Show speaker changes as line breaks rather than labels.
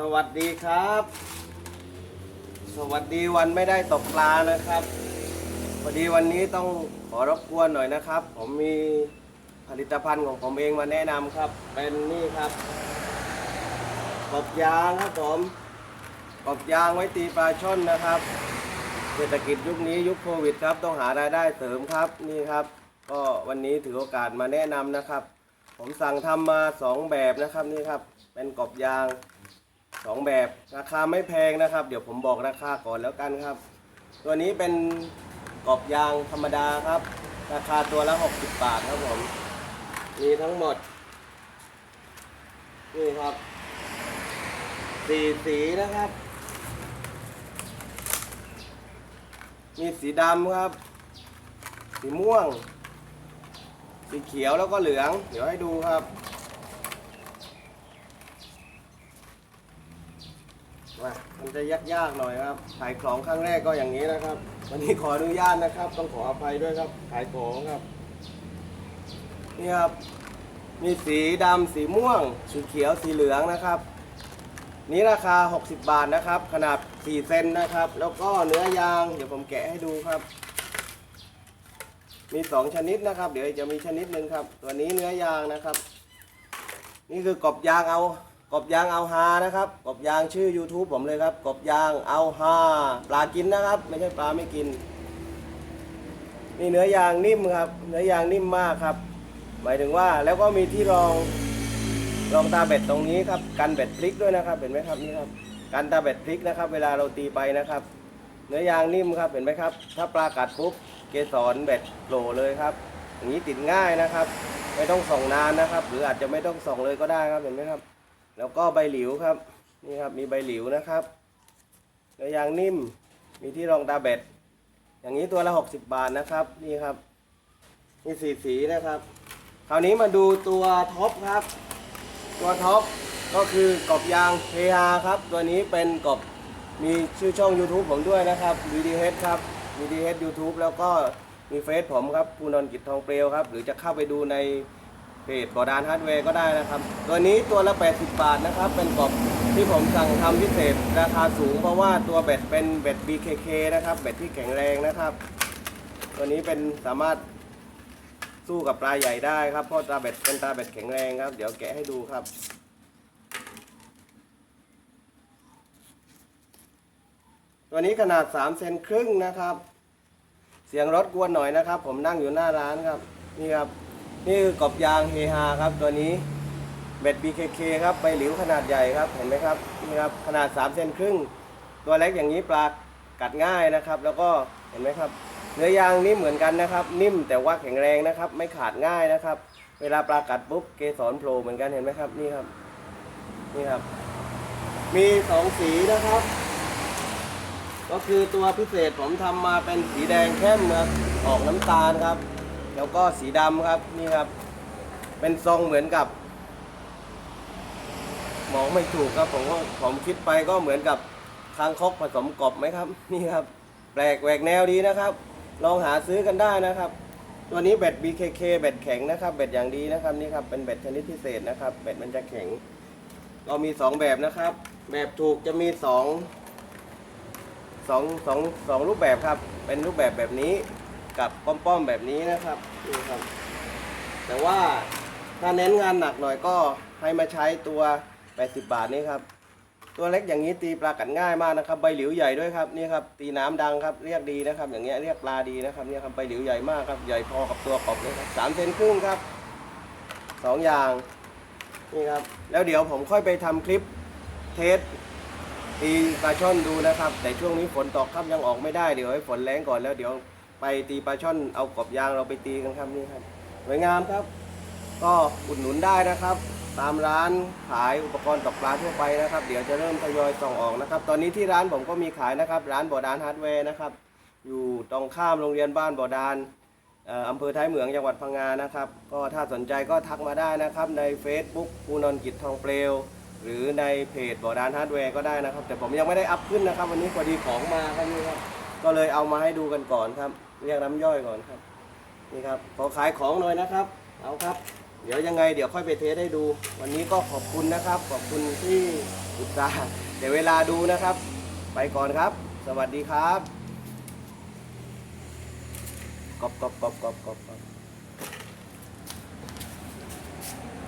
สวัสดีครับ สวัสดีวันไม่ได้ตกปลานะครับพอดีวันนี้ต้องขอรบกวนหน่อยนะครับ ผมมีผลิตภัณฑ์ของผมเองมาแนะนำครับ เป็นนี่ครับกบยางครับผมกบยางไว้ตีปลาช่อนนะครับ เศรษฐกิจยุคนี้ยุคโควิดครับ ต้องหารายได้เสริมครับนี่ครับ ก็วันนี้ถือโอกาสมาแนะนำนะครับ ผมสั่งทำมาสองแบบนะครับนี่ครับ เป็นกบยาง สองแบบราคาไม่แพงนะครับ เดี๋ยวผมบอกราคาก่อนแล้วกันครับ ตัวนี้เป็นกรอบยางธรรมดาครับ ราคาตัวละ 60 บาทครับผม มีทั้งหมด นี่ครับสี่สีนะครับ มีสีดำครับ สีม่วง สีเขียวแล้วก็เหลือง เดี๋ยวให้ดูครับามันจะยากๆหน่อยครับ ขายของครั้งแรกก็อย่างนี้นะครับ วันนี้ขออนุญาตนะครับ ต้องขออภัยด้วยครับ ขายของครับ นี่ครับ มีสีดำสีม่วง สีเขียว สีเหลืองนะครับ นี้ราคา 60 บาทนะครับ ขนาด 4 เซนนะครับ แล้วก็เนื้อยาง เดี๋ยวผมแกะให้ดูครับ มี 2 ชนิดนะครับ เดี๋ยวจะมีชนิดหนึ่งครับ ตัวนี้เนื้อยางนะครับ นี่คือกบยางเอา กบยางเอาฮานะครับ กบยางชื่อ YouTube ผมเลยครับ กบยางเอาฮาปลากินนะครับ ไม่ใช่ปลาไม่กิน นี่เนื้อยางนิ่มครับ เนื้อยางนิ่มมากครับ หมายถึงว่าแล้วก็มีที่รองรองตาเบ็ดตรงนี้ครับ กันเบ็ดพลิกด้วยนะครับ เห็นไหมครับนี่ครับ กันตาเบ็ดพลิกนะครับ เวลาเราตีไปนะครับ เนื้อยางนิ่มครับ เห็นไหมครับ ถ้าปลากัดปุ๊บ เกสรเบ็ดโผล่เลยครับ อย่างนี้ติดง่ายนะครับ ไม่ต้องส่องนานนะครับ หรืออาจจะไม่ต้องส่องเลยก็ได้ครับ เห็นไหมครับ แล้วก็ใบหลิวครับนี่ครับมีใบหลิวนะครับเนื้อยางนิ่มมีที่รองตาเบ็ด อย่างนี้ตัวละ 60 บาทนะครับนี่ครับนี่สีสีนะครับ คราวนี้มาดูตัวท็อปครับ ตัวท็อปก็คือกอบยางเฮฮาครับ ตัวนี้เป็นกอบมีชื่อช่อง YouTube ผมด้วยนะครับ VDH ครับ VDH YouTube แล้วก็มีเฟซผมครับภูนนท์กิจทองเปลวครับ หรือจะเข้าไปดูใน เพจบอดานฮาร์ดแวร์ก็ได้นะครับ ตัวนี้ตัวละ 80 บาทนะครับ เป็นกรอบที่ผมสั่งทำพิเศษราคาสูงเพราะว่าตัวเบ็ดเป็นเบ็ด BKK นะครับเบ็ดที่แข็งแรงนะครับ ตัวนี้เป็นสามารถสู้กับปลาใหญ่ได้ครับเพราะตาเบ็ดเป็นตาเบ็ดแข็งแรงครับ เดี๋ยวแกะให้ดูครับตัวนี้ขนาด3เซนครึ่งนะครับ เสียงรถกวนหน่อยนะครับ ผมนั่งอยู่หน้าร้านครับ นี่ครับ นี่คือกอบยางเฮฮาครับตัวนี้เบ็ด BKK ครับใบหลิวขนาดใหญ่ครับเห็นไหมครับนี่ครับขนาด3เซนครึ่งตัวเล็กอย่างนี้ปลากัดง่ายนะครับ แล้วก็เห็นไหมครับ เนื้อยางนี่เหมือนกันนะครับ นิ่มแต่ว่าแข็งแรงนะครับ ไม่ขาดง่ายนะครับ เวลาปลากัดปุ๊บเกสรโผล่เหมือนกันเห็นไหมครับนี่ครับนี่ครับ มีสองสีนะครับ ก็คือตัวพิเศษผมทำมาเป็นสีแดงเข้มนะออกน้ำตาลครับ แล้วก็สีดำครับนี่ครับ เป็นทรงเหมือนกับมองไม่ถูกครับผมผมคิดไปก็เหมือนกับคางคกผสมกบไหมครับ นี่ครับ แปลกแหวกแนวดีนะครับ ลองหาซื้อกันได้นะครับ ตัวนี้เบ็ด BKK เบ็ดแข็งนะครับเบ็ดอย่างดีนะครับนี่ครับเป็นเบ็ดชนิดพิเศษนะครับเบ็ดมันจะแข็ง เรามีสองแบบนะครับ แบบถูกจะมีสองสองสองสองรูปแบบครับ เป็นรูปแบบแบบนี้ กับป้อมๆแบบนี้นะครับนี่ครับ แต่ว่าถ้าเน้นงานหนักหน่อยก็ให้มาใช้ตัว 80 บาทนี่ครับ ตัวเล็กอย่างนี้ตีปลากัดง่ายมากนะครับ ใบหลิวใหญ่ด้วยครับนี่ครับตีน้ำดังครับเรียกดีนะครับ อย่างเงี้ยเรียกปลาดีนะครับเนี่ยครับใบหลิวใหญ่มากครับใหญ่พอกับตัวกบเลยครับสามเซนครึ่งครับสองอย่างนี่ครับแล้วเดี๋ยวผมค่อยไปทำคลิปเทสตีปลาช่อนดูนะครับ แต่ช่วงนี้ฝนตกครับยังออกไม่ได้เดี๋ยวให้ฝนแรงก่อนแล้วเดี๋ยว ไปตีปลาช่อนเอากบยางเราไปตีกันครับนี่ครับสวยงามครับ ก็อุดหนุนได้นะครับ ตามร้านขายอุปกรณ์ตกปลาทั่วไปนะครับ เดี๋ยวจะเริ่มทยอยส่งออกนะครับ ตอนนี้ที่ร้านผมก็มีขายนะครับ ร้านบ่อดานฮาร์ดแวร์นะครับ อยู่ตรงข้ามโรงเรียนบ้านบ่อดานอ่ออำเภอท้ายเหมืองจังหวัดพังงานะครับ ก็ถ้าสนใจก็ทักมาได้นะครับ ใน Facebook ปูนนกิจทองเปลว หรือในเพจบ่อดานฮาร์ดแวร์ก็ได้นะครับ แต่ผมยังไม่ได้อัพขึ้นนะครับ วันนี้พอดีของมาครับนี่ครับ ก็เลยเอามาให้ดูกันก่อนครับ เรียกน้ำย่อยก่อนครับ นี่ครับขอขายของหน่อยนะครับ เอาครับ เดี๋ยวยังไงเดี๋ยวค่อยไปเทสให้ดู วันนี้ก็ขอบคุณนะครับ ขอบคุณที่อุตส่าห์เดี๋ยวเวลาดูนะครับ ไปก่อนครับ สวัสดีครับกอบกอบกอบกอบกอบกอบ